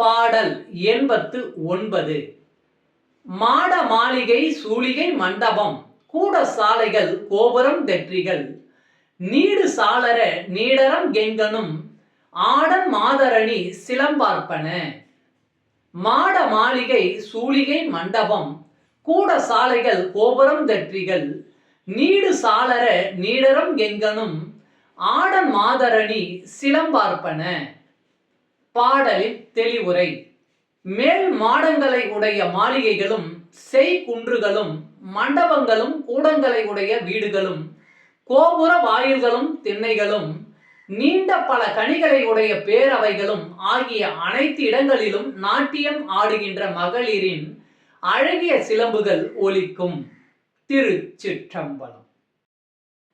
பாடல் எண்பத்து ஒன்பது. மாட மாளிகை சூளிகை மண்டபம் கூட சாலைகள் கோபுரம் தெற்றிகள். நீடு சாளர நீடரம் கெங்கனும் ஆடன் மாதரணி சிலம்பார்ப்பன. மாட மாளிகை சூளிகை மண்டபம் கூட சாலைகள் கோபுரம் தெற்றிகள். நீடு சாளர நீடரம் கெங்கனும் ஆடன் மாதரணி சிலம்பார்ப்பன. பாடலின் தெளிவுரை. மேல் மாடங்களை உடைய மாளிகைகளும் செய் குன்றுகளும் மண்டபங்களும் கூடங்களை உடைய வீடுகளும் கோபுர வாயில்களும் திண்ணைகளும் நீண்ட பல கனிகளை உடைய பேரவைகளும் ஆகிய அனைத்து இடங்களிலும் நாட்டியம் ஆடுகின்ற மகளிரின் அழகிய சிலம்புகள் ஒலிக்கும் திருச்சிற்றம்பலம்.